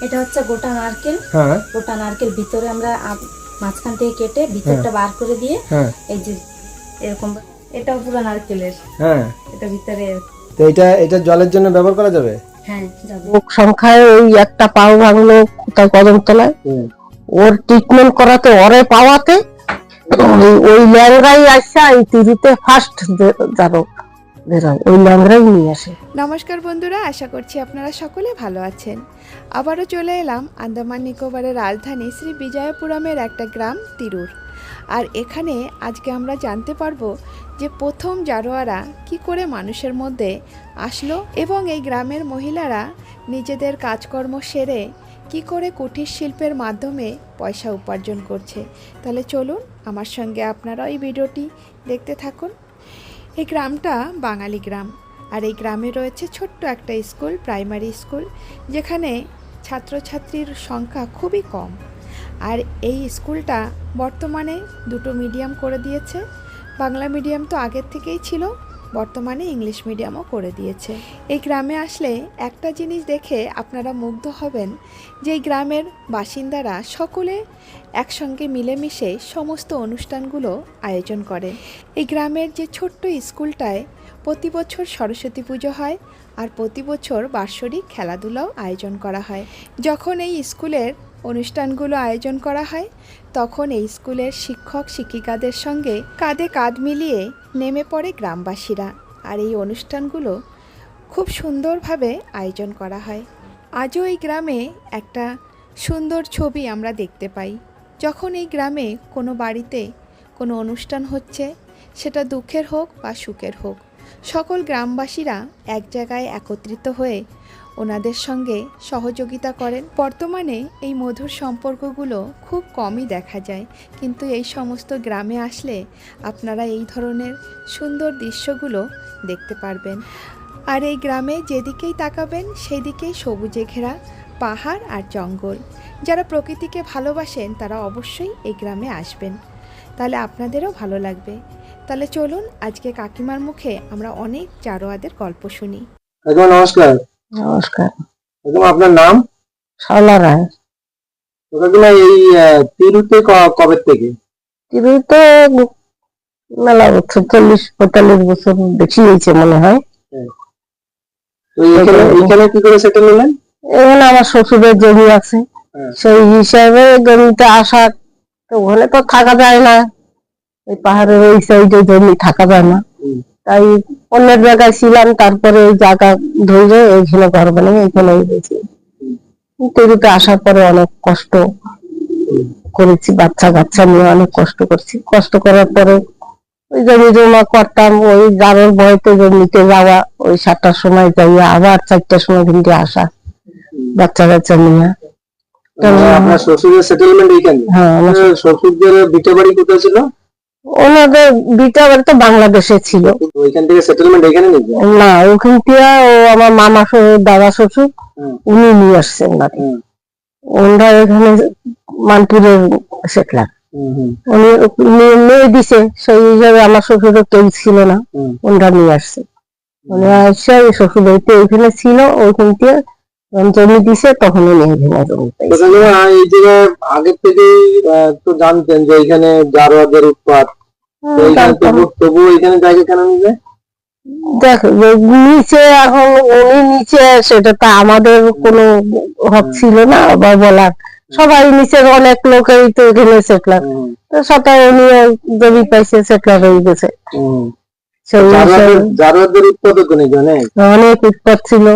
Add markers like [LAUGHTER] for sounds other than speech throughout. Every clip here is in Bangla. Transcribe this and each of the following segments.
এটা হচ্ছে গোটা নারকেল। হ্যাঁ। গোটা নারকেল ভিতরে আমরা মাঝখান থেকে কেটে ভিতরটা বার করে দিয়ে হ্যাঁ। এই যে এরকম এটাও পুরো নারকেলের। হ্যাঁ। এটা ভিতরে তো এটা এটা জলের জন্য ব্যবহার করা যাবে? হ্যাঁ লোক সংখ্যায় ওই একটা পাও ভাঙলো কোথায় কদম তলায়। ওর ট্রিটমেন্ট করাতে ওরে পাওয়াতে ওই- ওই ল্যাংরাই আসছে এই তিরিতে ফার্স্ট যারো নমস্কার বন্ধুরা, আশা করছি আপনারা সকলে ভালো আছেন। আবারও চলে এলাম আন্দামান নিকোবরের রাজধানী শ্রী বিজয়পুরমের একটা গ্রাম, তিরুর। আর এখানে আজকে আমরা জানতে পারব যে প্রথম জারোয়ারা কি করে মানুষের মধ্যে আসলো এবং এই গ্রামের মহিলারা নিজেদের কাজকর্ম সেরে কি করে কুটির শিল্পের মাধ্যমে পয়সা উপার্জন করছে। তাহলে চলুন, আমার সঙ্গে আপনারা এই ভিডিওটি দেখতে থাকুন। এই গ্রামটা বাঙালি গ্রাম। আর এই গ্রামে রয়েছে ছোট্ট একটা স্কুল, প্রাইমারি স্কুল, যেখানে ছাত্রছাত্রীর সংখ্যা খুবই কম। আর এই স্কুলটা বর্তমানে দুটো মিডিয়াম করে দিয়েছে। বাংলা মিডিয়াম তো আগের থেকেই ছিল। বর্তমানে ইংলিশ মিডিয়ামও করে দিয়েছে। এই গ্রামে আসলে একটা জিনিস দেখে আপনারা মুগ্ধ হবেন যে গ্রামের বাসিন্দারা সকলে একসঙ্গে মিলেমিশে সমস্ত অনুষ্ঠানগুলো আয়োজন করে। এই গ্রামের যে ছোট্ট স্কুলটায় প্রতি বছর সরস্বতী পুজো হয় আর প্রতি বছর বাৎসরিক খেলাধুলাও আয়োজন করা হয়। যখন এই স্কুলের অনুষ্ঠানগুলো আয়োজন করা হয় তখন এই স্কুলের শিক্ষক শিক্ষিকাদের সঙ্গে কাঁধে কাঁধ মিলিয়ে নেমে পড়ে গ্রামবাসীরা। আর এই অনুষ্ঠানগুলো খুব সুন্দরভাবে আয়োজন করা হয়। আজও এই গ্রামে একটা সুন্দর ছবি আমরা দেখতে পাই। যখন এই গ্রামে কোনো বাড়িতে কোনো অনুষ্ঠান হচ্ছে, সেটা দুঃখের হোক বা সুখের হোক, সকল গ্রামবাসীরা এক জায়গায় একত্রিত হয়ে ওনাদের সঙ্গে সহযোগিতা করেন। বর্তমানে এই মধুর সম্পর্কগুলো খুব কমই দেখা যায়। কিন্তু এই সমস্ত গ্রামে আসলে আপনারা এই ধরনের সুন্দর দৃশ্যগুলো দেখতে পারবেন। আর এই গ্রামে যেদিকেই তাকাবেন, সেদিকেই সবুজে ঘেরা পাহাড় আর জঙ্গল। যারা প্রকৃতিকে ভালোবাসেন, তারা অবশ্যই এই গ্রামে আসবেন। তাহলে আপনাদেরও ভালো লাগবে। তাহলে চলুন, আজকে কাকিমার মুখে আমরা অনেক চারোয়াদের গল্প শুনি। নমস্কার। নমস্কার। আপনার নাম? শাওলা রায়। কাকিমা এই আহ, তিরুতে কবে থেকে? তিরুতে মেলা বছর চল্লিশ পঁয়তাল্লিশ বছর বেশি হয়েছে মনে হয়। এখানে এখানে কি করে সেটেল এখানে আমার শ্বশুরের জমি আছে। হ্যাঁ। সেই হিসাবে জমিতে আসা তো ওখানে তো থাকা যায় না। এই পাহাড়ের ওই সাইডে জমি থাকা যায় না। তাই অন্যের জায়গায় ছিলাম তারপরে এই জায়গা ধরে এইখানে ঘর বানিয়ে এখানে গেছি তৈরিতে আসার পরে অনেক কষ্ট করেছি বাচ্চা কাচ্চা নিয়ে অনেক কষ্ট করছি। কষ্ট করার পরে ওই জমি জমা করতাম ওই জারের বয়তে জমিতে যাওয়া ওই সাতটার সময় যাইয়া আবার চারটার সময় কিন্তু আসা বাচ্চা কাচ্চা নিয়ে। আপনার শ্বশুরের সেটেলমেন্ট এইখানে? হ্যাঁ শ্বশুরদের ভিটে বাড়ি কোথায় ছিল? ওনাদের বিটা বাড়ি তো বাংলাদেশে ছিল। তো ওইখান থেকে সেটেলমেন্ট এখানে নিয়ে না ওখান থেকে ও আমার মামা শ্বশুর দাদা শ্বশুর উনি নিয়ে আসছেন নাকি ওনারা এখানে মানপুরের সেটলার উনি মেয়ে দিছে সেই হিসাবে আমার শ্বশুরের কেউ ছিল না। ওনারা নিয়ে আসছে। উনি আসছে শ্বশুর বাড়িতে ওইখানে ছিল ওইখান থেকে জমি দিছে তখন উনি এখানে জমি এই যে আগের থেকেই আহ, তো জানতেন যে এখানে জারোয়াদের উৎপাত তো তবু তবু এখানে জায়গা কেন নিবে দেখ নিচে এখন উনি নিচে সেটা তো আমাদের কোনো হক ছিল না বা বলার। সবাই নিচের অনেক লোকই তো এখানে সেটলার তো সাথে উনি জমি পাইছে সেটলার হয়ে গেছে। অনেক? উৎপাত ছিল।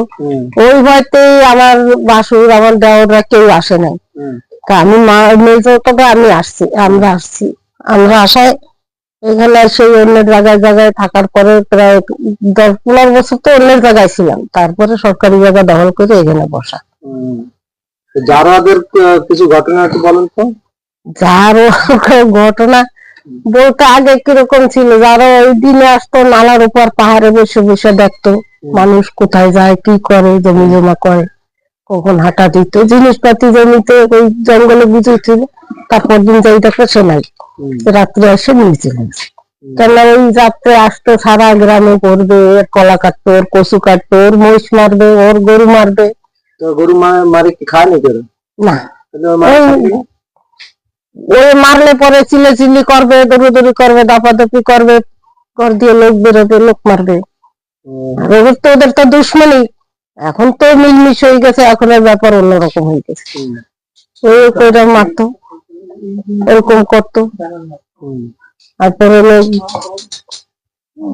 ওই ভয়তেই আমার বাসুর আমার দেওররা কেউ আসে নাই। তা আমি মা তবে আমি আসছি আমরা আসছি। আমরা আসায় এখানে সেই অন্যের জায়গায় জায়গায় থাকার পরে প্রায় দশ পনেরো বছর তো অন্যের জায়গায় ছিলাম। তারপরে সরকারি জায়গা দখল করে এখানে বসা। জারোয়াদের কিছু ঘটনা একটু বলেন তো? যার ঘটনা বলতে আগে কীরকম ছিল? যারা ওই দিনে আসতো নালার উপর পাহাড়ে বসে বসে দেখতো মানুষ কোথায় যায় কি করে জমি জমা করে। কখন হাঁটা দিত জিনিসপাতি জমিতে ওই জঙ্গলে বুঝেছিল তারপর দিন যাই দেখো সে নাই রাত্রে এসে গেছে কেন ওই রাত্রে আসতো সারা গ্রামে করবে এর কলা কাটতো ওর কচু কাটতো ওর মহিষ মারবে ওর গরু মারবে। গরু মারে কি খায় নাকি না। ওই-? ওই মারলে পরে চিলে চিল্লি করবে দৌড়ি করবে দাপাদাপি করবে ঘর দিয়ে লোক বেরোবে লোক মারবে। ওদের তো ওদের তো দুশ্মনী এখন তো মিলমিশ হয়ে গেছে, এখন এর ব্যাপার অন্যরকম হয়ে গেছে। ওই কইরা মারতো, এরকম করতো। তারপরে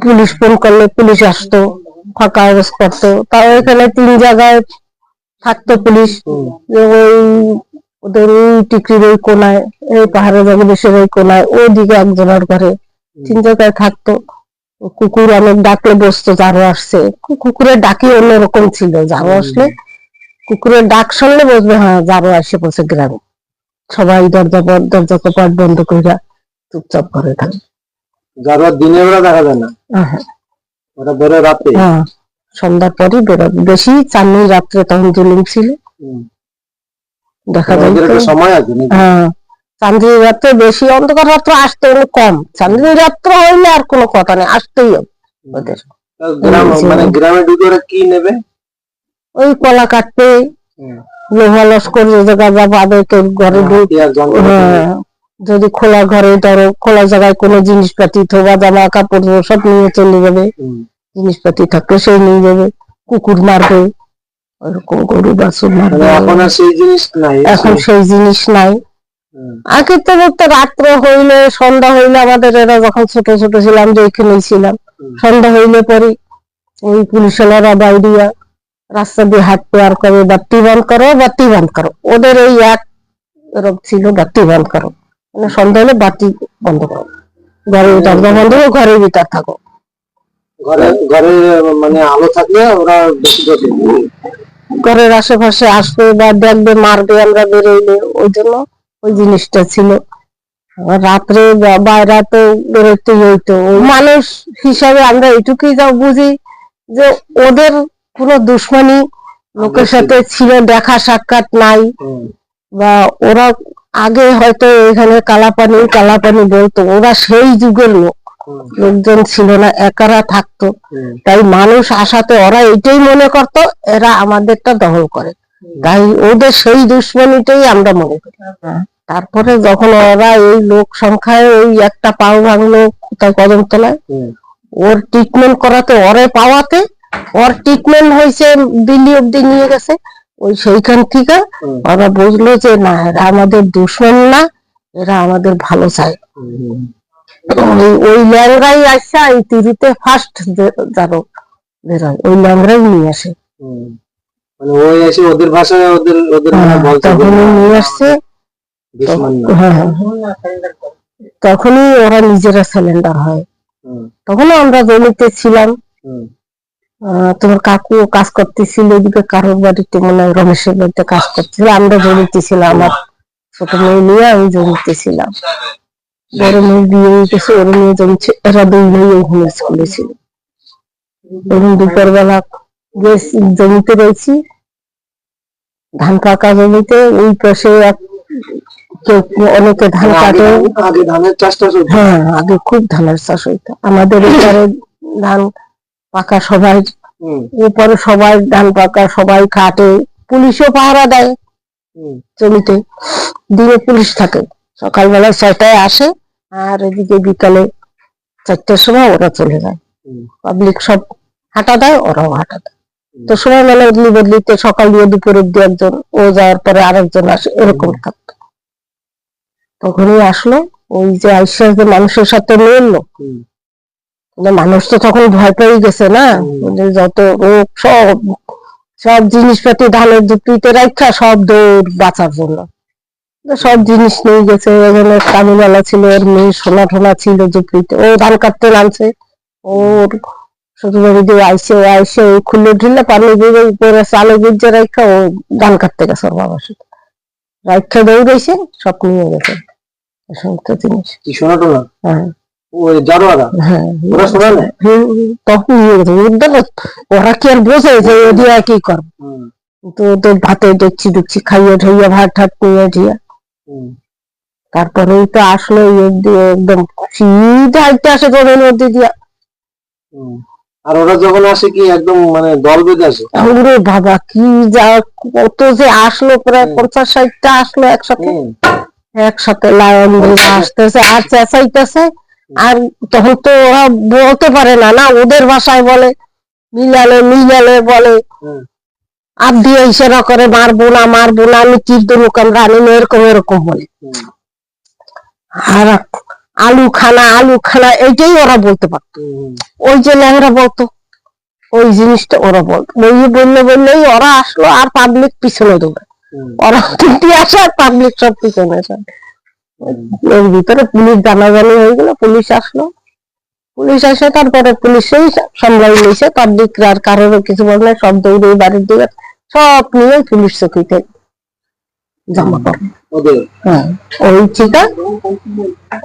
পুলিশ ফোন করলে, পুলিশ আসতো, ফাঁকা অ্যারেস্ট করতো। তাও এখানে তিন জায়গায় থাকতো পুলিশ। ওই ওদের ওই টিকরির ওই কোনায়, এই পাহাড়ে জগদীশের ওই কোনায়, ওইদিকে একজনের ঘরে তিন জায়গায় থাকতো। কুকুর অনেক ডাকলে বসতো যারও আসছে। কুকুরের ডাকি অন্যরকম ছিল যারও আসলে কুকুরের ডাক শুনলে বসবে হ্যাঁ যারও আসে বসে গ্রামে। সবাই দরজা দরজা কপাট বন্ধ কইরা চুপচাপ করে থাকে। যারা দিনের বেলা দেখা যায় না? হ্যাঁ, ওরা বেরোয় রাতে? হ্যাঁ সন্ধ্যার পরই বেরোবে বেশি চাঁদনি রাত্রে তখন জুলুম ছিল। দেখা যায় সময় আছে? হ্যাঁ। চান্দ্রি রাত্রে বেশি অন্ধকার রাত্রে আসতে হলে কম। চান্দ্রি রাত্র হইলে আর কোনো কথা নেই আসতেই হবে। ওদের। গ্রাম মানে। গ্রামে ঢুকে কি নেবে? ওই কলা কাটতে। লোহা লস্কর যা পাবে কেউ ঘরে হ্যাঁ। যদি খোলা ঘরে ধরো খোলা জায়গায় কোনো জিনিসপাতি থোবা জামা কাপড় সব নিয়ে চলে যাবে। জিনিসপাতি থাকলে সেই নিয়ে যাবে। কুকুর মারবে। ওরকম গরু বাছুর মানে মারবে। এখন সেই জিনিস নাই। এখন সেই জিনিস নাই। হুম, আগে তো বলতো রাত্র হইলে সন্ধ্যা হইলে আমাদের এরা যখন ছোট ছোট ছিলাম যে এখানেই ছিলাম। সন্ধ্যা হইলে পরে ওই পুলিশওয়ালারা বাইরিয়া রাস্তা দিয়ে হাত পেয়ার করে বাতি বন্ধ করো বাতি বন্ধ করো। ওদের এই এক এরকম ছিল বাতি বন্ধ করো। মানে সন্ধ্যা হলে বাতি বন্ধ করো। ঘরে দরজা বন্ধ করো ঘরের ভিতর থাকো। ঘরে ঘরে মানে আলো থাকলে ওরা বেশি ঘরের আশেপাশে আসবে বা দেখবে মারবে আমরা বেরোইলে ওই জন্য ওই জিনিসটা ছিল। রাত্রে বা- বাইরে তো বেরোতে হইতো। মানুষ হিসাবে আমরা এটুকুই যা বুঝি যে ওদের কোনো দুশ্মনী লোকের সাথে ছিল দেখা সাক্ষাৎ নাই। বা ওরা আগে হয়তো এখানে কালাপানি কালাপানি বলতো। ওরা সেই যুগের লোক। লোকজন ছিল না একারা থাকতো। তাই মানুষ আসাতে ওরা এটাই মনে করতো এরা আমাদেরটা দখল করে। তাই ওদের সেই দুশ্মনীটাই আমরা মনে করি তারপরে যখন ওরা এই লোক সংখ্যায় ওই একটা পাও ভাঙলো কোথায় কদম তলায় ওর ট্রিটমেন্ট করাতে ওরে পাওয়াতে ওর ট্রিটমেন্ট হয়েছে দিল্লি অব্দি নিয়ে গেছে। ওই সেইখান থেকে ওরা বুঝলো যে না এরা আমাদের দুশ্মন না এরা আমাদের ভালো চায়। ওই ল্যাংরাই আসছে এই তিরিতে ফার্স্ট যারো বেরোয়। ওই ল্যাংরাই নিয়ে আসে। মানে ওই এসে ওদের ভাষায় ওদের ওদের হ্যাঁ, তখনই নিয়ে আসছে। হ্যাঁ তখনই ওরা নিজেরা সিলিন্ডার হয়। হুম, তখনও আমরা জমিতে ছিলাম। তোমার কাকু কাজ করতেছিল এদিকে কারোর বাড়িতে মনে হয় রমেশের বাড়িতে কাজ করতেছিল। আমরা জমিতে ছিলাম আমার ছোট মেয়ে নিয়ে আমি জমিতে ছিলাম। বড় মেয়ে বিয়ে হয়ে গেছে ওর মেয়ে জমছে এরা দুই মেয়ে ওখানে স্কুলে ছিল। এবং দুপুর বেলা গেছি জমিতে রয়েছি। ধান পাকা জমিতে ওই পাশে এক কেউ অনেকে ধান কাটে। আগে ধানের চাষটা হ্যাঁ আগে খুব ধানের চাষ হইতো। আমাদের এখানে ধান পাকা সবাই এরপরে সবাই ধান পাকা সবাই কাটে। পুলিশও পাহারা দেয় জমিতে। দিনে পুলিশ থাকে। সকালবেলা ছয়টায় আসে আর এদিকে বিকালে চারটার সময় ওরা চলে যায়। পাবলিক সব হাঁটা দেয় ওরাও হাঁটা দেয়। তো সময় মানে বদলি বদলিতে সকাল দিয়ে দুপুরের দিয়ে একজন ও যাওয়ার পরে আরেকজন আসে এরকম থাকতো তখনই আসলো ওই যে আইসা যে মানুষের সাথে মিললো। মানে মানুষ তো তখন ভয় পেয়ে গেছে না? যত রোগ সব সব জিনিসপাতি ধানের ঝুপড়িতে রাখা সব দৌড় বাঁচার জন্য। সব জিনিস নিয়ে গেছে এখানে কামিনালা ছিল ওর মেয়ে সোনা টোনা ছিল ঝুপড়িতে ও ধান কাটতে নামছে ওর শ্বশুর বাড়ি দিয়ে আইসে আইসে ওই খুলে ঢিলে পানি দিয়ে উপরে চালে গুজে রাখা ও ধান কাটতে গেছে ওর বাবার সাথে। রাখা দৌড়েছে সব নিয়ে গেছে। সমস্ত জিনিস। কি শোনা টোনা হ্যাঁ। হ্যাঁ। তখন নিয়ে গেছে। ওরা কি আর বোঝে যে এদিয়া কি করবে তো ওদের ভাতে দেখছি দেখছি খাইয়ে ঠাইয়ে ভাত ঠাত নিয়ে হুম, তারপরে ওই তো আসলো একদম সিধা আসে তোদের মধ্যে দিয়া। আর ওরা যখন আসে কি একদম মানে দল বেঁধে আসে? ওরে বাবা কি যা কত যে আসলো প্রায় পঞ্চাশ ষাটটা আসলো একসাথে। একসাথে লায়ন আসতেছে আর চেঁচাইতেছে। আর তখন তো ওরা বলতে পারে না না ওদের ভাষায় বলে মিলালে মিলালে বলে। আর দিয়ে ইশারা করে মারবো না মারবো না আমি দেবো কামরা এরকম এরকম বলে। আর আলু খানা আলু খানা এইটাই ওরা বলতে পারত। ওই যে ল্যাংরা বলতো ওই জিনিসটা ওরা বলতো ওই বললে বললেই ওরা আসলো আর পাবলিক পিছনে দেবে ওরা তিনটি আসে আর পাবলিক সব পিছনে আসে। এর ভিতরে পুলিশ জানাজানি হয়ে গেল পুলিশ আসলো। পুলিশ আসে তারপরে পুলিশই সামলাই নিয়েছে। পাবলিক আর কারোর কিছু বলে নাই, সব দৌড়ে বাড়ির দিকে। সব নিয়ে পুলিশ চকিতে জমা করে। ওই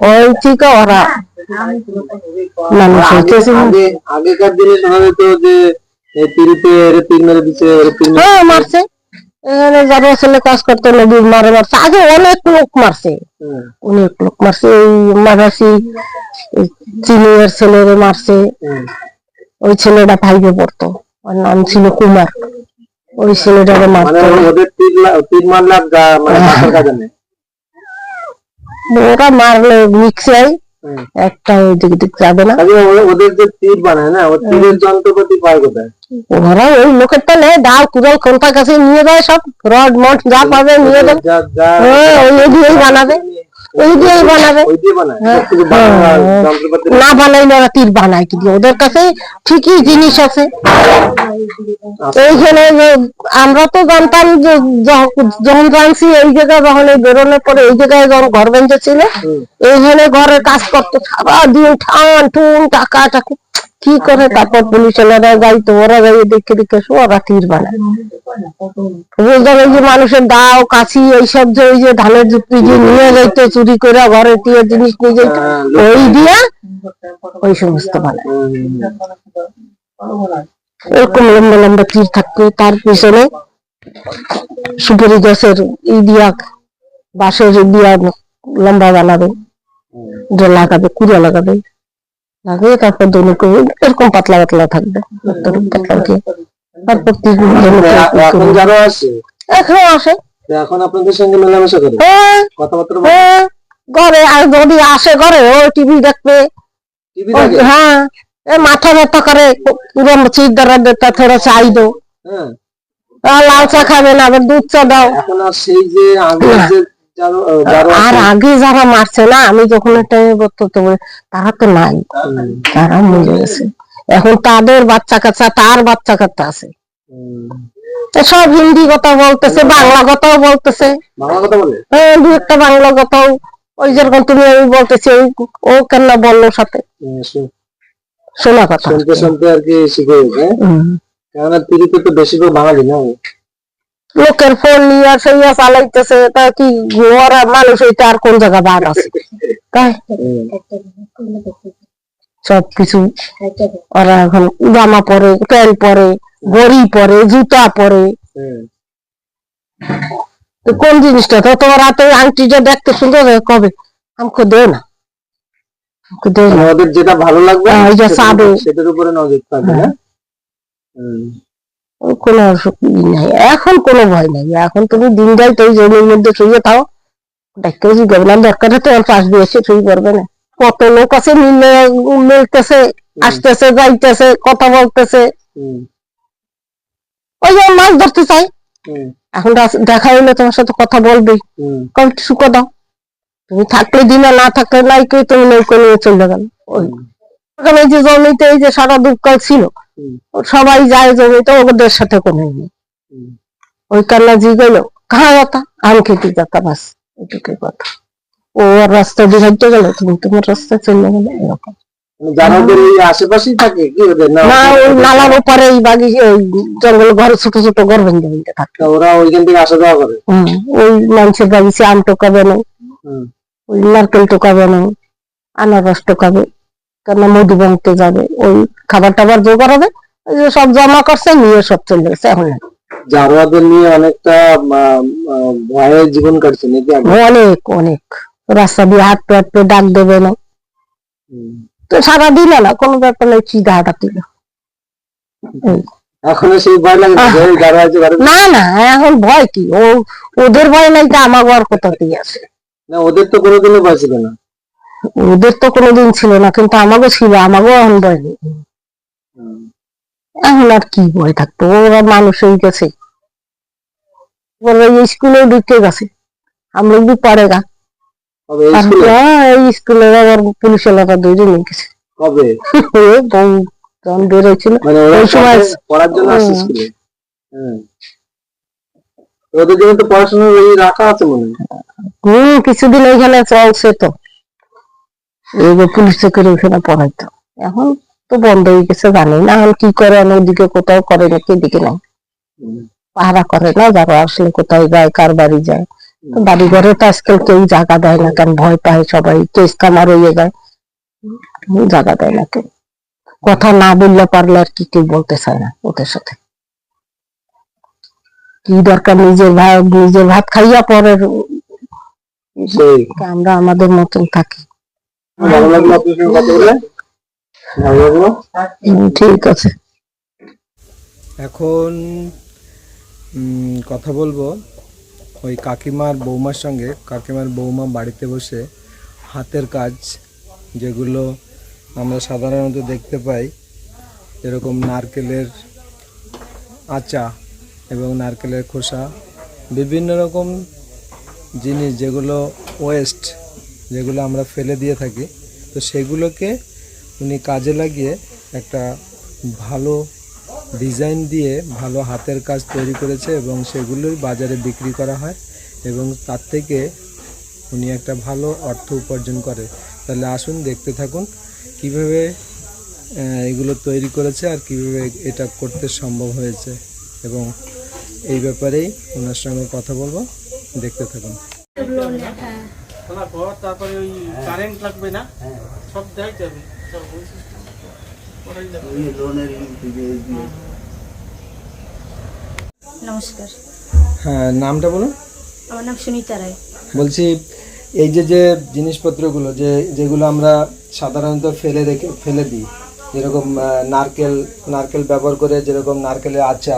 ওই ওরা মানুষ আগে হইতেছে আগেকার দিনে শোনা যেত যে তিরিতে মেরে দিচ্ছে হ্যাঁ মারছে এখানে যারা ছেলে কাজ করতে নদীর মারে মারছে আগে অনেক লোক মারছে অনেক লোক মারছে এই মারাসি চিনিয়ার ছেলেরে মারছে ওই ছেলেটা ফাইভে পড়তো ওর নাম ছিল কুমার ওই ছেলেটারে মানে মারতো ওদের মারলে আর মানে মাথার কাজে নেই। ওরা মারলে মিক্সে একটা ওই দিক যাবে না। ওদের যে তীর বানায় না ও তীরের যন্ত্রপাতি পায় কোথায়? ওরা ওই লোকের তো নেই ডাল কুড়াল কোনটা কাছে নিয়ে যায় সব রড মট যা পাবে নিয়ে যাবে। যা- যা- হ্যাঁ, ওই ওই বানাবে। ওই দিয়ে বানায়। হ্যাঁ, হ্যাঁ। যন্ত্রপাতি। না তীর বানায় কিন্তু। ওদের কাছে ঠিকই জিনিস আছে। এইখানে আমরা তো জানতাম যে যখন জানছি এই জায়গায় যখন এই বেরোনোর পরে এই জায়গায় যখন ঘর বেঞ্চে ছিল হুম। এইখানে ঘরে কাজ করতো। সারাদিন ঠান ঠুন টাকা টাকা। কি করে তারপর পুলিশ এলারা যাইতো ওরা যাই দেখে দেখে ওরা তীর বানায়। বুঝলাম এই যে মানুষের দাও কাছি এইসব যে ওই যে ধানের ঝুপড়ি যে নিয়ে যাইতো চুরি করে ঘরে টিয়ে জিনিস নিয়ে যাইতো ওই দিয়া ওই সমস্ত বানায়। এরকম লম্বা লম্বা তীর থাকতো তার পিছনে সুপারি গাছের ই দিয়া বাঁশের দিয়া লম্বা বানাবে লাগাবে কুড়া লাগাবে। লাগিয়ে তারপর দৈনিক এরকম পাতলা পাতলা থাকবে পাতলা তারপর তীর এখন যারা আসে এখনও আসে। এখন আপনাদের সঙ্গে মেলামেশা করে। হ্যাঁ কথাবার্তা হ্যাঁ ঘরে আর যদি আসে ঘরে ও টিভি দেখবে। হ্যাঁ এ মাথা ব্যথা করে পুরো চির দ্বারা বেতা থোড়া চাই দো। হ্যাঁ। লাল চা খাবে না আবার দুধ চা দাও। এখন আর সেই যে আগে আর আগে যারা মারছে না আমি যখন একটা বক্তব্য বলি তারা তো নাই। তারা মরে গেছে। এখন তাদের বাচ্চা কাচ্চা তার বাচ্চা কাচ্চা আছে। সব হিন্দি কথা বলতেছে বাংলা কথাও বলতেছে। বাংলা কথা বলে? হ্যাঁ দু একটা বাংলা কথাও। ওই যেরকম তুমি আমি বলতেছি ওই- ও কেন বলল সাথে? শোনা। কথা। শুনতে শুনতে আর কি শিখে গেছে। হ্যাঁ? কেননা তিরিতে তো বেশিরভাগ বাঙালি না লোকের ফোন নিয়ে সেইয়া চালাইতেছে তা কি ওরা মানুষ হইতে আর কোন জায়গা বাদ আছে? তাই? সব কিছু ওরা এখন জামা পরে প্যান্ট পরে গড়ি পরে জুতা পরে। তো কোন জিনিসটা? তো তোরা তো আংটিটা দেখতে সুন্দর হয়, কবে? আমাকে দে না। আমাকে দে না। ওদের যেটা ভালো লাগবে হ্যাঁ, ওই যে সেটার সেটার উপরে নজর থাকবে হ্যাঁ। কোনো অসুখ নাই। এখন কোনো ভয় নাই। এখন তুমি দিন যাই তো জমির মধ্যে শুয়ে থাও। ডাক্তার না দরকার তো আমার পাশ দিয়ে এসে শুয়ে পড়বে না। কত লোক আছে মিলে মিলতেছে আসতেছে যাইতেছে কথা বলতেছে। ওই যে মাছ ধরতে চাই এখন দেখা হইলে তোমার সাথে কথা বলবে। কল শুকো দাও। তুমি থাকলে দিনে না থাকলে নাই কেউ তুমি নৌকো নিয়ে চলে গেল। ওখানে যে জমিতে এই যে সারা দুঃকাল ছিল সবাই যায় জমিতে ওদের সাথে কোনো নেই। ওই কান্না জি গেল যাতা আম খেতে যাতা বাস এটুকুই কথা। ও আর রাস্তা দিয়ে হাঁটতে গেল তুমি তোমার রাস্তা চলে গেলে এরকম। মানে ওই মানুষের বাগিচে আম টোকাবে না। হুম। ওই নারকেল টোকাবে না। আনারস টোকাবে। কেন মধু বানতে যাবে? ওই খাবার টাবার জোগাড় হবে সব জমা করছে নিয়ে সব চলে গেছে এখন না। জারোয়াদের নিয়ে অনেকটা ভয়ে জীবন কাটছে নাকি অনেক অনেক। রাস্তা দিয়ে হাঁটতে হাঁটতে ডাক দেবে না। তো সারা দিন না কোনো ব্যাপার নেই চিদা হাঁটা দিল। এখনও সেই ভয় লাগে না না এখন ভয় কি? ও ওদের ভয় নাই তো আমার আর কোথাতেই আছে। না ওদের তো কোনোদিনও ভয় ছিল না। ওদের তো কোনোদিন ছিল না কিন্তু আমাকে ছিল আমাকে এখন ভয় নেই। এখন আর কি ভয় থাকতো ওরা মানুষ হয়ে গেছে। ওরা স্কুলে ঢুকে গেছে আমরা একটু পরে গা। এই স্কুলে? আবার পুলিশ এলাকা গেছে। মানে পড়ার জন্য ওদের জন্য তো রাখা আছে কিছুদিন ওইখানে চলছে তো। পুলিশে করে ওখানে পড়াইতো। এখন তো বন্ধ হয়ে গেছে জানি। না এখন কি করে আমি ওদিকে কোথাও করে নাকি এদিকে নাই। পাহারা করে না যারা আসলে কোথায় যায় কার বাড়ি যায়। তো বাড়ি ঘরে তো আজকাল কেউ জায়গা দেয় না কারণ ভয় পায় সবাই। কেস কামার হয়ে যায়। জায়গা দেয় না কেউ। কথা না বললে পারলে আর কি কেউ বলতে চায় না ওদের সাথে। কি দরকার নিজের ভাত নিজের ভাত খাইয়া পরের আমরা আমাদের মতন থাকি। ভালো লাগল আপনার সঙ্গে কথা বলে? ভালো লাগল? ঠিক আছে। এখন কথা বলব ওই কাকিমার বৌমার সঙ্গে। কাকিমার বৌমা বাড়িতে বসে হাতের কাজ যেগুলো আমরা সাধারণত দেখতে পাই যেরকম নারকেলের আচা এবং নারকেলের খোসা বিভিন্ন রকম জিনিস যেগুলো ওয়েস্ট যেগুলো আমরা ফেলে দিয়ে থাকি, তো সেগুলোকে উনি কাজে লাগিয়ে একটা ভালো ডিজাইন দিয়ে ভালো হাতের কাজ তৈরি করেছে এবং সেগুলোই বাজারে বিক্রি করা হয় এবং তার থেকে উনি একটা ভালো অর্থ উপার্জন করে। তাহলে আসুন দেখতে থাকুন কীভাবে এগুলো তৈরি করেছে আর কীভাবে এটা করতে সম্ভব হয়েছে এবং এই ব্যাপারেই ওনার সঙ্গে কথা বলব। দেখতে থাকুন। তারপরে ওই কারেন্ট লাগবে না? সব দেয়। যাবে নমস্কার। হ্যাঁ নামটা বলুন। আমার নাম সুনিতা রায়। বলছি এই যে যে জিনিসপত্রগুলো যে যেগুলো আমরা সাধারণত ফেলে রেখে ফেলে দিই যেরকম নারকেল নারকেল ব্যবহার করে যেরকম নারকেলের আচা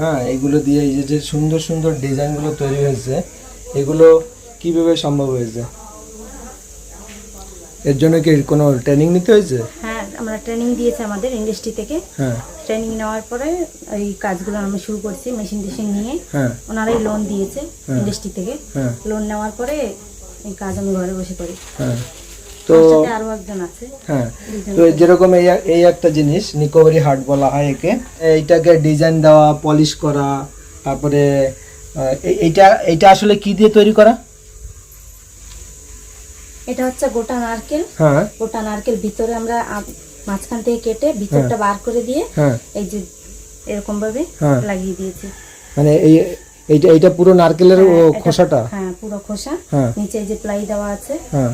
হ্যাঁ এগুলো দিয়ে এই যে যে সুন্দর সুন্দর ডিজাইনগুলো তৈরি হয়েছে এগুলো কীভাবে সম্ভব হয়েছে? এর জন্য কি কোনো ট্রেনিং নিতে হয়েছে? হ্যাঁ আমরা ট্রেনিং দিয়েছে আমাদের ইন্ডাস্ট্রি থেকে। হ্যাঁ। ট্রেনিং নেওয়ার পরে এই কাজগুলো আমি শুরু করছি মেশিন টেশিন নিয়ে। হ্যাঁ। ওনারাই লোন দিয়েছে হ্যাঁ। ইন্ডাস্ট্রি থেকে। হ্যাঁ। লোন নেওয়ার পরে এই কাজ আমি ঘরে বসে করি। হ্যাঁ। তো আমার আরও একজন আছে। হ্যাঁ। তো যেরকম এই এই একটা জিনিস নিকোভারি হার্ট বলা হয় একে এইটাকে ডিজাইন দেওয়া পলিশ করা তারপরে এইটা এইটা আসলে কি দিয়ে তৈরি করা? এটা হচ্ছে গোটা নারকেল। হ্যাঁ। গোটা নারকেল ভিতরে আমরা মাঝখান থেকে কেটে ভিতরটা বার করে দিয়ে হ্যাঁ। এই যে এরকম ভাবে হ্যাঁ। লাগিয়ে দিয়েছি। মানে এই এইটা এইটা পুরো নারকেলের হ্যাঁ, খোসাটা? হ্যাঁ পুরো খোসা। হ্যাঁ। নিচে যে প্লাই দেওয়া আছে। হ্যাঁ।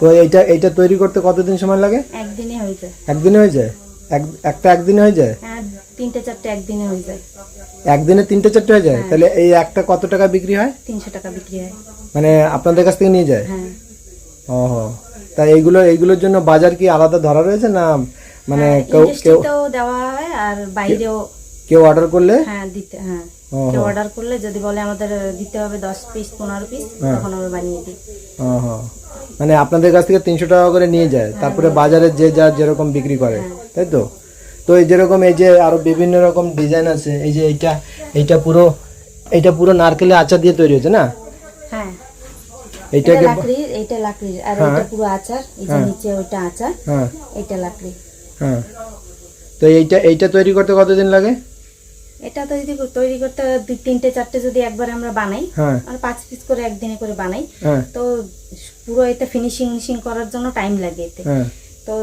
তো এইটা এইটা তৈরি করতে কতদিন সময় লাগে? একদিনে হয়ে যায়। একদিনে হয়ে যায়? এক একটা একদিনে হয়ে যায়? হ্যাঁ তিনটে চারটে একদিনে হয়ে যায়। একদিনে তিনটে চারটে হয়ে যায়? তাহলে এই একটা কত টাকা বিক্রি হয়? তিনশো টাকা বিক্রি হয়। মানে আপনাদের কাছ থেকে নিয়ে যায়? হ্যাঁ। ও তা এইগুলো এইগুলোর জন্য বাজার কি আলাদা ধরা রয়েছে না মানে কেউ কেউ দেওয়া হয় আর বাইরেও কেউ অর্ডার করলে? হ্যাঁ দিতে হ্যাঁ। কেউ অর্ডার করলে যদি বলে আমাদের দিতে হবে দশ পিস পনেরো পিস হ্যাঁ। তখন আমরা বানিয়ে দিই। মানে আপনাদের কাছ থেকে তিনশো টাকা করে নিয়ে যায়। তারপরে বাজারে যে যা যেরকম বিক্রি করে তাই তো? তো এই যেরকম এই যে আরও বিভিন্ন রকম ডিজাইন আছে এই যে এইটা এইটা পুরো এইটা পুরো নারকেলের আচার দিয়ে তৈরি হয়েছে না? হ্যাঁ। এটা এইটাকে লাকড়ির এইটা লাকড়ির আর এটা পুরো আচার এই যে নিচে ওইটা আচার হ্যাঁ। এটা লাকড়ি। হ্যাঁ। তো এইটা এইটা তৈরি করতে কতদিন লাগে? এটা তো যদি তৈরি করতে দুই তিনটে চারটে যদি একবার আমরা বানাই হ্যাঁ। আর পাঁচ পিস করে একদিনে করে বানাই হ্যাঁ। তো পুরো এটা ফিনিশিং করার জন্য টাইম লাগে এতে। হ্যাঁ। তো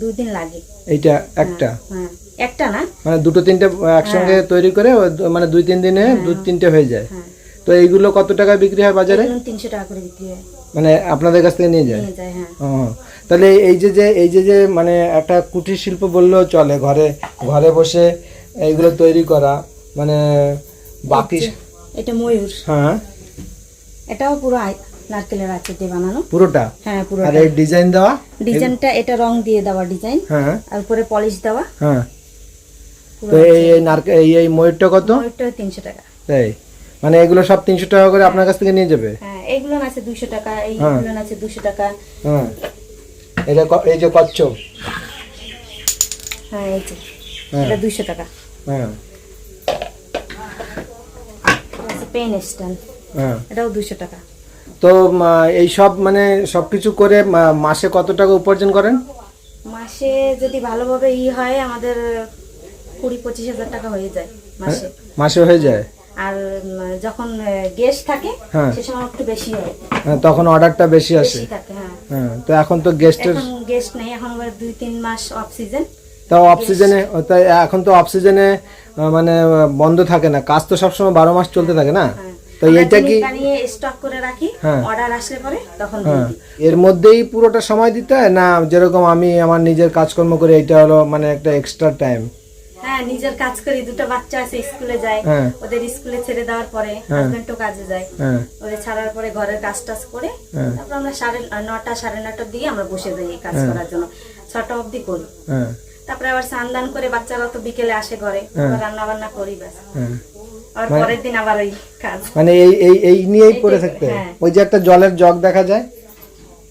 দুই দিন লাগে। এইটা একটা? হ্যাঁ একটা না? মানে দুটো তিনটে একসঙ্গে তৈরি করে মানে দুই তিন দিনে দু তিনটে হয়ে যায়। হ্যাঁ। তো এইগুলো কত টাকা বিক্রি হয় বাজারে? তিনশো টাকা করে বিক্রি হয়। মানে আপনাদের কাছ থেকে নিয়ে যায়? হ্যাঁ। ও তাহলে এই যে যে এই যে যে মানে একটা কুটির শিল্প বললেও চলে ঘরে ঘরে বসে এইগুলো তৈরি করা মানে বাকি এটা ময়ূর। হ্যাঁ। এটাও পুরো নারকেলের আচার দিয়ে বানানো। পুরোটা? হ্যাঁ পুরো আর এই ডিজাইন দেওয়া? ডিজাইনটা এটা রং দিয়ে দেওয়া ডিজাইন। হ্যাঁ। আর উপরে পলিশ দেওয়া। হ্যাঁ। তো এই এই নারকেল এই এই ময়ূরটা কত? ওইটা তিনশো টাকা। তাই মানে এগুলো সব তিনশো টাকা করে আপনার কাছ থেকে নিয়ে যাবে? হ্যাঁ এইগুলো আছে দুশো টাকা এইগুলো আছে দুশো টাকা। হ্যাঁ। এটা এই যে কচ্ছপ। হ্যাঁ এই যে। হ্যাঁ। এটা দুশো টাকা। হ্যাঁ। Pen stand. হ্যাঁ। এটাও দুশো টাকা। তো এই সব মানে সবকিছু করে মাসে কত টাকা উপার্জন করেন? মাসে যদি ভালোভাবে ই হয় আমাদের কুড়ি পঁচিশ হাজার টাকা হয়ে যায় মাসে। মাসে হয়ে যায়? আর যখন গেস্ট থাকে হ্যাঁ। সে সময় একটু বেশি হয়। হ্যাঁ, তখন অর্ডারটা বেশি আসে। হ্যাঁ। হ্যাঁ তো এখন তো গেস্টের এখন গেস্ট নেই এখন দুই তিন মাস অফ সিজন তাও অফ সিজনে তাই এখন তো অফ সিজনে মানে বন্ধ থাকে না। কাজ তো সবসময় বারো মাস চলতে থাকে না? তো এইটা কি স্টক করে রাখি হ্যাঁ। অর্ডার আসলে পরে তখন হ্যাঁ। এর মধ্যেই পুরোটা সময় দিতে হয়? না যেরকম আমি আমার নিজের কাজকর্ম করে এইটা হলো মানে একটা এক্সট্রা টাইম হ্যাঁ নিজের কাজ করি দুটো বাচ্চা আছে স্কুলে যায়। হ্যাঁ। ওদের স্কুলে ছেড়ে দেওয়ার পরে হাজবেন্ডও কাজে যায়। হ্যাঁ। ওদের ছাড়ার পরে ঘরের কাজ টাজ করে হ্যাঁ। তারপর আমরা সাড়ে নটা সাড়ে নটার দিকে আমরা বসে যাই এই কাজ করার জন্য। ছটা অবধি করি। হ্যাঁ। তারপরে আবার স্নান করে বাচ্চারা তো বিকেলে আসে ঘরে। রান্না বান্না করি ব্যাস। পরের দিন আবার ওই কাজ। মানে এই এই এই নিয়েই পড়ে থাকতে হ্যাঁ। ওই যে একটা জলের জগ দেখা যায়?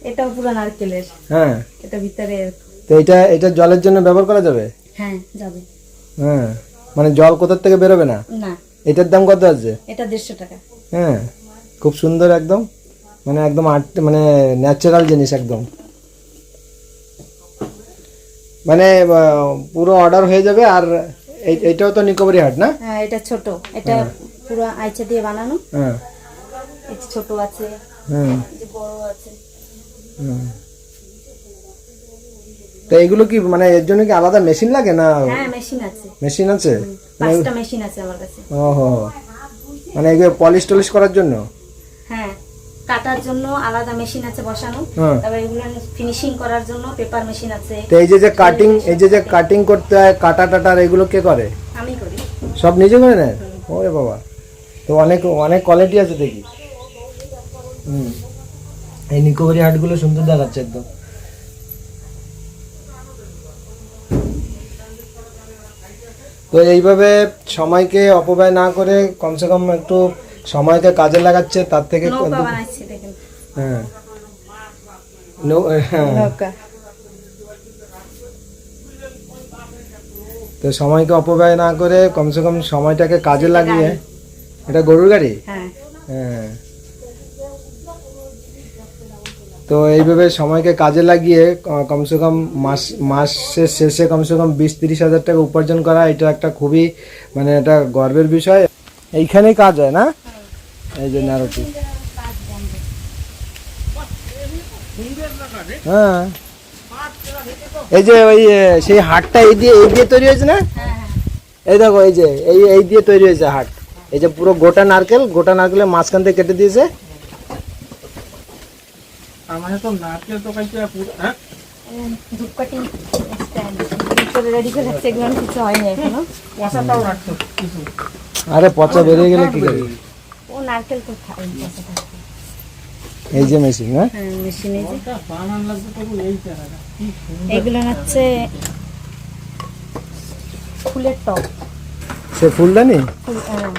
এটাও পুরো নারকেলের। হ্যাঁ। এটা ভিতরে তো এটা এটা জলের জন্য ব্যবহার করা যাবে? হ্যাঁ যাবে। হ্যাঁ। মানে জল কোথার থেকে বেরোবে না? না। এটার দাম কত আছে? এটা দেড়শো টাকা। হ্যাঁ। খুব সুন্দর একদম। মানে একদম আর্ট মানে ন্যাচারাল জিনিস একদম। মানে পুরো অর্ডার হয়ে যাবে আর এই- এইটাও তো নিকোবরি হাট না? হ্যাঁ এটা ছোট। এটা পুরো আইচা দিয়ে বানানো। হ্যাঁ। যে ছোট আছে হ্যাঁ। বড় আছে। হুম। তো এগুলো কি মানে এর জন্য কি আলাদা মেশিন লাগে না? হ্যাঁ মেশিন আছে। মেশিন আছে? পাঁচটা মেশিন আছে আমার কাছে। ওহো। মানে এগুলো পলিশ টলিশ করার জন্য? হ্যাঁ। কাটার জন্য আলাদা মেশিন আছে বসানো। হ্যাঁ। তারপর এগুলো ফিনিশিং করার জন্য পেপার মেশিন আছে। তো এই যে যে কাটিং এই যে যে কাটিং করতে হয় কাটা টাটার এগুলো কে করে? আমি করি। সব নিজে করে নেয়? ওরে বাবা। তো অনেক অনেক কোয়ালিটি আছে দেখি। হুম। এই নিকোবরি হাটগুলো সুন্দর দেখাচ্ছে একদম। তো এইভাবে সময়কে অপব্যয় না করে কমসে কম একটু সময়কে কাজে লাগাচ্ছে তার থেকে হ্যাঁ। হ্যাঁ। তো সময়কে অপব্যয় না করে কমসে কম সময়টাকে কাজে লাগিয়ে এটা গরুর গাড়ি? হ্যাঁ। হ্যাঁ। তো এইভাবে সময়কে কাজে লাগিয়ে কমসে কম মাস মাসের শেষে কমসে কম বিশ তিরিশ হাজার টাকা উপার্জন করা এটা একটা খুবই মানে এটা গর্বের বিষয়। এইখানেই কাজ হয় না? এই যে নারটি। হ্যাঁ। এই যে ওই সেই হাটটা এই দিয়ে এই দিয়ে তৈরি হয়েছে না? এই দেখো এই যে এই এই দিয়ে তৈরি হয়েছে হাট। এই যে পুরো গোটা নারকেল গোটা নারকেলের মাঝখান থেকে কেটে দিয়েছে। আমাদের তো নারকেল তো খাইতে পুরো হ্যাঁ? আরে পচা বেরিয়ে গেলে কি করবি নারকেল তো খাই পয়সা থাকে। এই যে মেশিন হ্যাঁ হ্যাঁ মেশিনে যে। এই সুন্দর। এগুলো হচ্ছে ফুলের টপ সে ফুলদানি? ফুল হ্যাঁ।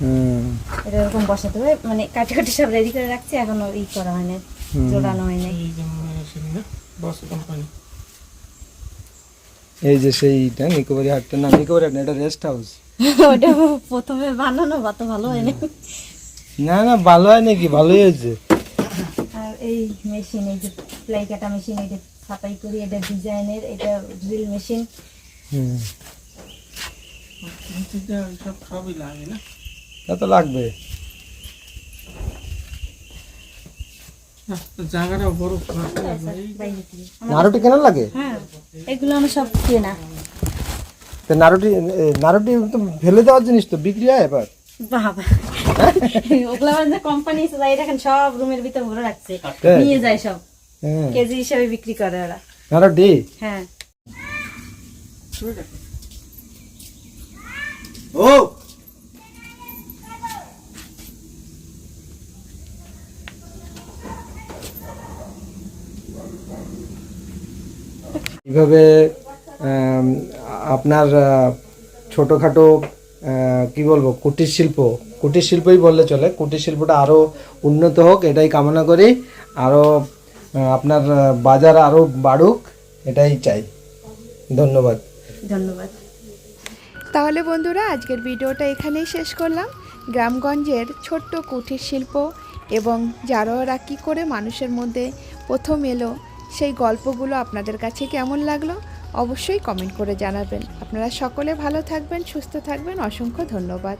হুম। এরকম বসাতে হবে। মানে কাটি কাটি সব রেডি করে রাখছি এখনও ই করা হয় না জোড়ানো হয় না এই যে না? এই যে সেইটা নিকোবরি হাটটা না নিকোবরি হাট এটা রেস্ট হাউস [LAUGHS] ওটা প্রথমে বানানো কত ভালো হয় না না না ভালো হয় নাকি ভালোই হয়েছে। আর এই মেশিন এই যে প্লাই কাটা মেশিন এটা ছাপাই করি এটা ডিজাইনের এটা ড্রিল মেশিন। হুম। সব লাগে না? তা তো লাগবে। না, তো জায়গাটা বড় রাখতে হবে। এই বাইরে থেকে। নারুটি কেন লাগে? হ্যাঁ এগুলো আমার সব কেনা। তো নাড়ুটি নাড়ুটি তো ফেলে দেওয়ার জিনিস তো বিক্রি হয় এবার। বাবা। ওগুলা মানে কোম্পানি এসে যায় দেখেন সব রুমের ভিতর ভরে রাখছে। হ্যাঁ। নিয়ে যায় সব। হ্যাঁ। কেজি হিসাবে বিক্রি করে ওরা। নাড়ুটি হ্যাঁ। ও! এইভাবে আপনার ছোটোখাটো কি বলব, কুটির শিল্প। কুটির শিল্পই বললে চলে। কুটির শিল্পটা আরও উন্নত হোক, এটাই কামনা করি। আরও আপনার বাজার আরও বাড়ুক, এটাই চাই। ধন্যবাদ। ধন্যবাদ। তাহলে বন্ধুরা, আজকের ভিডিওটা এখানেই শেষ করলাম। গ্রামগঞ্জের ছোট্ট কুটির শিল্প এবং জারোয়ারা কী করে মানুষের মধ্যে প্রথম এলো, সেই গল্পগুলো আপনাদের কাছে কেমন লাগল? অবশ্যই কমেন্ট করে জানাবেন। আপনারা সকলে ভালো থাকবেন সুস্থ থাকবেন। অসংখ্য ধন্যবাদ।